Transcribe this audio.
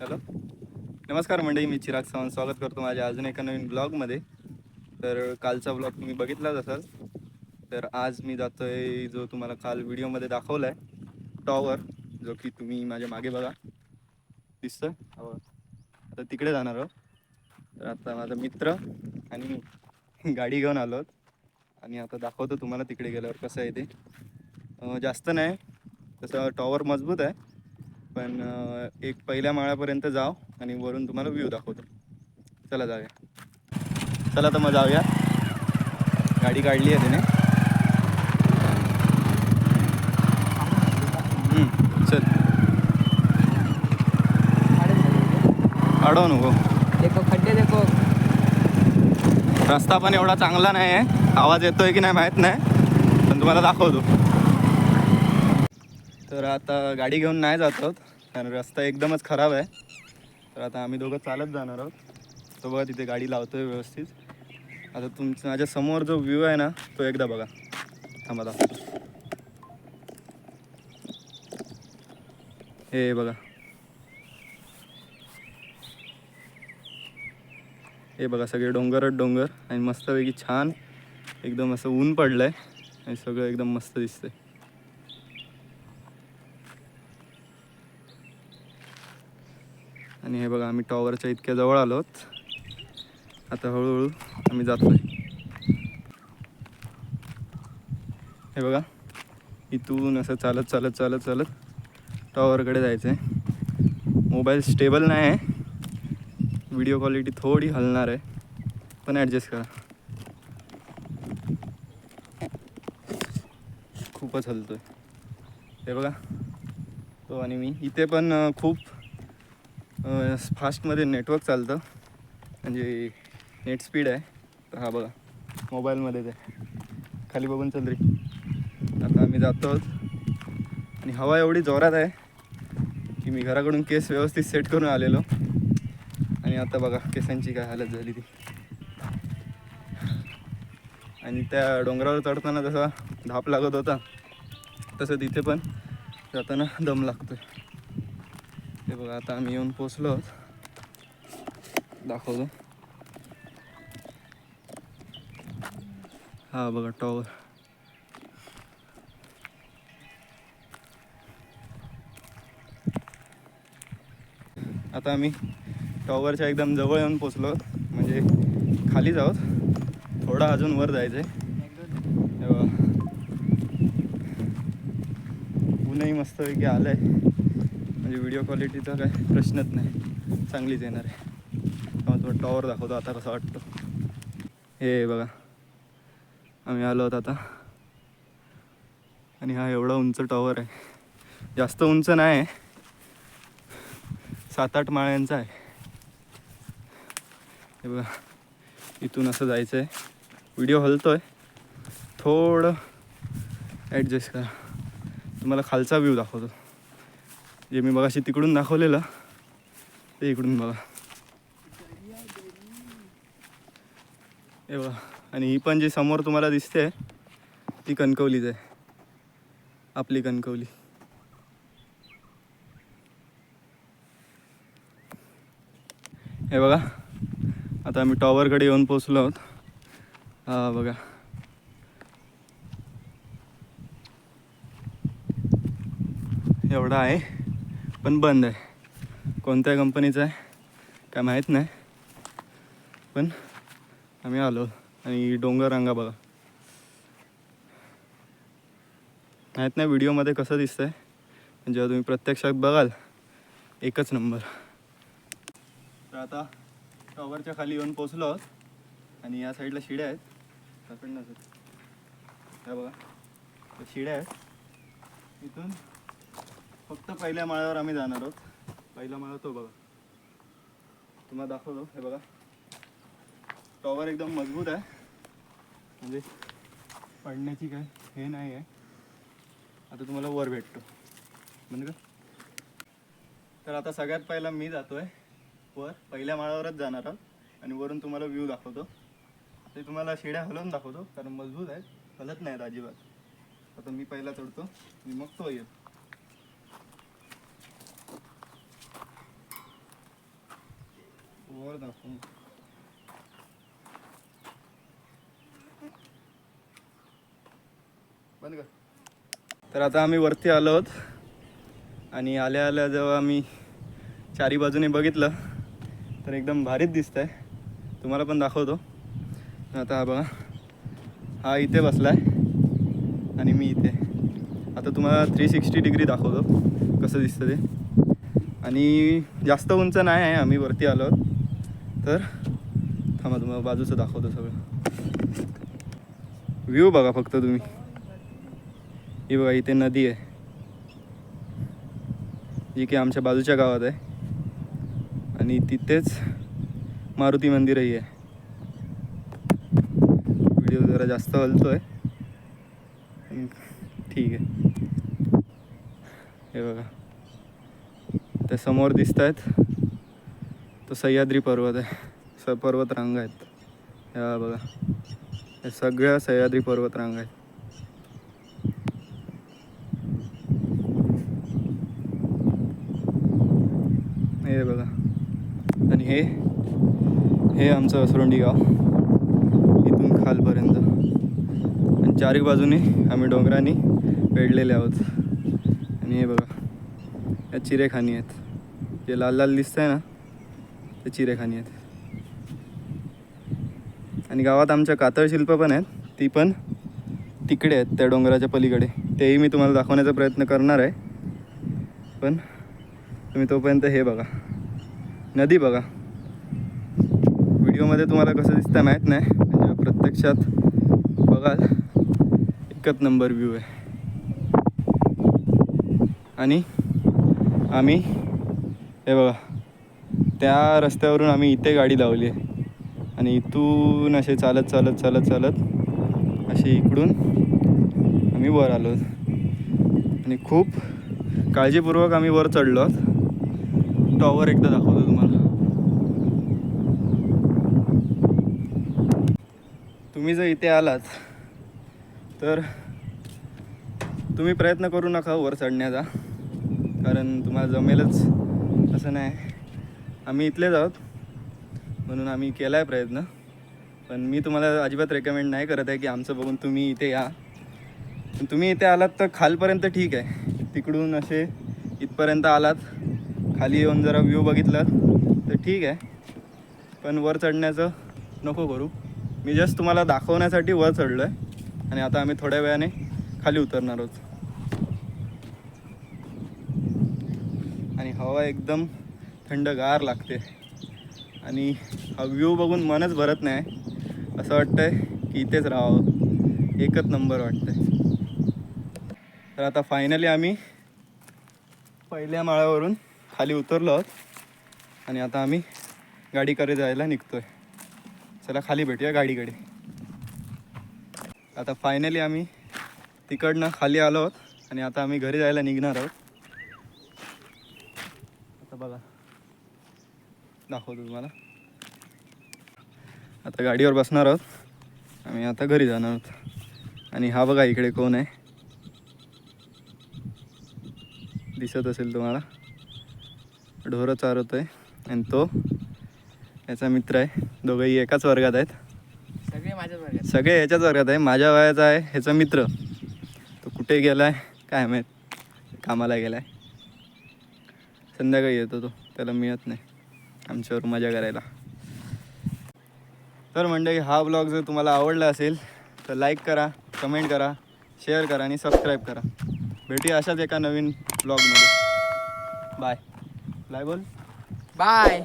Hello. नमस्कार मंडळी मी चिराग सावंत स्वागत करतो माझ्या अजून एका नवीन ब्लॉगमध्ये. तर कालचा ब्लॉग तुम्ही बघितलाच असाल. तर आज मी जातोय जो तुम्हाला काल व्हिडिओमध्ये दाखवला आहे टॉवर जो की तुम्ही माझ्या मागे बघा. दिसतोय? हो. आता तिकडे जाणार आहोत. तर आता माझा मित्र आणि गाडी घेऊन आलो आणि आता दाखवतो तुम्हाला तिकडे गेल्यावर कसं आहे ते. जास्त नाही. तसं टॉवर मजबूत आहे. पण अं, एक पहिल्या माळ्यापर्यंत जाव आणि वरून तुम्हाला व्ह्यू दाखवतो. चला जाऊया. चला तर मग जाऊया. गाडी काढली आहे हम्म, चल. अडव नको. देखो खड्डे देखो. रस्ता पण एवढा चांगला नाही आहे. आवाज येतोय की नाही माहीत नाही. पण तुम्हाला दाखवतो. तर आता गाडी घेऊन नाही जात कारण रस्ता एकदमच खराब आहे. तर आता आम्ही दोघं चालत जाणार आहोत. तो बघा तिथे गाडी लावतोय व्यवस्थित. आता तुमचं माझ्यासमोर जो व्ह्यू आहे ना तो एकदा बघा. थांबा दाखवतो हे बघा. हे बघा सगळे डोंगरच डोंगर आणि मस्तपैकी छान. एकदम असं ऊन पडलं आहे आणि सगळं एकदम मस्त दिसतंय. आणि हे बघा आम्ही टॉवरच्या इतक्या जवळ आलोत. आता हळूहळू आम्ही जातो हे बघा इथून असं चालत चालत चालत चालत टॉवरकडे जायचं आहे मोबाईल स्टेबल नाही आहे व्हिडिओ क्वालिटी थोडी हलणार आहे पण ॲडजस्ट करा. खूपच हलतो आहे हे बघा तो आणि मी. इथे पण खूप फास्टमध्ये नेटवर्क चालतं. म्हणजे नेट स्पीड आहे. तर हा बघा मोबाईलमध्येच आहे खाली बघून चल रे. आता आम्ही जातो. आहोत आणि हवा एवढी जोरात आहे की मी घराकडून केस व्यवस्थित सेट करून आलेलो. आणि आता बघा केसांची काय हालत झाली ती. आणि त्या डोंगरावर चढताना जसा धाप लागत होता तसं तिथे पण जाताना दम लागतो बघा आता आम्ही येऊन पोचलो आहोत दाखवतो. हा बघा टॉवर आता आम्ही टॉवरच्या एकदम जवळ येऊन पोचलो म्हणजे आहोत. म्हणजे खाली जाऊत थोडा अजून वर जायचं आहे मस्त मस्तपैकी आलं आहे म्हणजे व्हिडिओ क्वालिटीचा काय प्रश्नच नाही. चांगलीच येणार आहे. मग तो टॉवर दाखवतो. आता कसं वाटतं? हे बघा. आम्ही आलो आहोत आता. आणि हा एवढा उंच टॉवर आहे. जास्त उंच नाही. आहे सात आठ माळ्यांचा आहे. हे बघा. इथून असं जायचं आहे व्हिडिओ हलतो आहे थोडं ॲडजस्ट करा. तुम्हाला खालचा व्ह्यू दाखवतो. जे मी बघाशी तिकडून दाखवलेलं ते इकडून बघा. हे बघा. आणि ही पण जी समोर तुम्हाला दिसते ती कणकवलीच आहे. आपली कणकवली. हे बघा. आता आम्ही टॉवरकडे येऊन पोचलो आहोत. हा बघा. एवढा आहे. पण बंद आहे. कोणत्या कंपनीचं आहे? काय माहीत नाही. पण आम्ही आलो आणि डोंगर रांगा बघा. माहीत नाही व्हिडिओमध्ये कसं दिसतं पण जेव्हा तुम्ही प्रत्यक्षात बघाल एकच नंबर. तर आता टॉवरच्या खाली येऊन पोचलो आहोत. आणि या साईडला शिड्या आहेत. त्या बघा. शिड्या आहेत. इथून फक्त पहिल्या माळ्यावर आम्ही जाणार आहोत. पहिला माळा तो बघा. तुम्हाला दाखवतो. हे बघा. टॉवर एकदम मजबूत आहे. म्हणजे पडण्याची काय हे नाही आहे. आता तुम्हाला वर भेटतो. म्हणजे का? तर आता सगळ्यात पहिला मी जातो आहे वर. पहिल्या माळावरच जाणार आहोत. आणि वरून तुम्हाला व्ह्यू दाखवतो. ते तुम्हाला शेड्या हलवून दाखवतो. कारण मजबूत आहेत. हलत नाहीत अजिबात. आता मी पहिला चढतो. मी मग तो येतो. वर बंद कर. तर आता आम्ही वरती आलो आहोत. आणि आल्या आल्या जेव्हा आम्ही चारी बाजूने बघितलं तर एकदम भारीच दिसतंय. तुम्हाला पण दाखवतो. आता हा बघा. हा इथे बसला आहे आणि मी इथे. आता तुम्हाला थ्री सिक्स्टी डिग्री दाखवतो. कसं दिसतं ते. आणि जास्त उंच नाही आहे. आम्ही वरती आलो आहोत. तर थांबा तुम्हाला बाजूचं दाखवतो सगळं. व्ह्यू बघा फक्त तुम्ही. ही बघा इथे नदी आहे. जी की आमच्या बाजूच्या गावात आहे. आणि तिथेच मारुती मंदिरही आहे. व्हिडिओ जरा जास्त हलतो आहे ठीक आहे. हे बघा. त्या समोर दिसत आहेत तो सह्याद्री पर्वत आहे. स पर्वत रांगा आहेत. ह्या बघा. या सगळ्या सह्याद्री पर्वत रांगा आहेत. हे बघा. आणि हे हे आमचं असरोंडी गाव. इथून खालपर्यंत. आणि चारी बाजूने आम्ही डोंगरांनी वेढलेले आहोत. आणि हे बघा. या चिरेखानी आहेत. जे लाल लाल दिसत आहे ना ते चिरेखानी आहेत. आणि गावात आमच्या कातळ शिल्प पण आहेत. ती पण तिकडे आहेत त्या डोंगराच्या पलीकडे. तेही मी तुम्हाला दाखवण्याचा प्रयत्न करणार आहे. पण तुम्ही तोपर्यंत हे बघा. नदी बघा. व्हिडिओमध्ये तुम्हाला कसं दिसतं माहीत नाही. म्हणजे प्रत्यक्षात बघाल. एकच नंबर व्ह्यू आहे. आणि आम्ही हे बघा. त्या रस्त्यावरून आम्ही इथे गाडी लावली आहे. आणि इथून असे चालत चालत चालत चालत असे इकडून आम्ही वर आलो. आणि खूप काळजीपूर्वक आम्ही वर चढलो. टॉवर एकदा दाखवतो तुम्हाला. तुम्ही जर इथे आलात तर तुम्ही प्रयत्न करू नका वर चढण्याचा. कारण तुम्हाला जमेलच. असं नाही. आम्ही इथलेच आहोत. म्हणून आम्ही केला आहे प्रयत्न. पण मी तुम्हाला अजिबात रेकमेंड नाही करत आहे की आमचं बघून तुम्ही इथे या. पण तुम्ही इथे आलात तर खालपर्यंत ठीक आहे. तिकडून असे इथपर्यंत आलात. खाली येऊन जरा व्ह्यू बघितलात तर ठीक आहे. पण वर चढण्याचं नको करू. मी जस्ट तुम्हाला दाखवण्यासाठी वर चढलो आहे आणि आता आम्ही थोड्या वेळाने खाली उतरणार आहोत. आणि हवा एकदम थंडगार लागते. आणि हा व्ह्यू बघून मनच भरत नाही. असं वाटतंय की इथेच राहावं. एकच नंबर वाटतंय. तर आता फायनली आम्ही पहिल्या माळ्यावरून खाली उतरलो आहोत. आणि आता आम्ही गाडीकडे जायला निघतोय. चला खाली भेटूया गाडीकडे. आता फायनली आम्ही तिकडनं खाली आलो आहोत. आणि आता आम्ही घरी जायला निघणार आहोत. आता बघा. दाखवतो तुम्हाला. आता गाडीवर बसणार आहोत. आम्ही आता घरी जाणार आहोत. आणि हा बघा इकडे कोण आहे. दिसत असेल तुम्हाला. ढोरं चारवतोय. आणि तो याचा मित्र आहे. दोघंही एकाच वर्गात आहेत. सगळे माझ्याच वर्गात सगळे याच्याच वर्गात आहे. माझ्या वयाचा आहे ह्याचा मित्र. तो कुठे गेलाय? काय माहीत? कामाला गेलाय. संध्याकाळी येतो तो. त्याला मिळत नाही. आमच्यावर मजा करायला. तर मंडळी हा ब्लॉग जर तुम्हाला आवडला असेल तर लाईक करा कमेंट करा शेअर करा आणि सबस्क्राईब करा. भेटूया अशाच एका नवीन ब्लॉगमध्ये बाय बाय बोल. बाय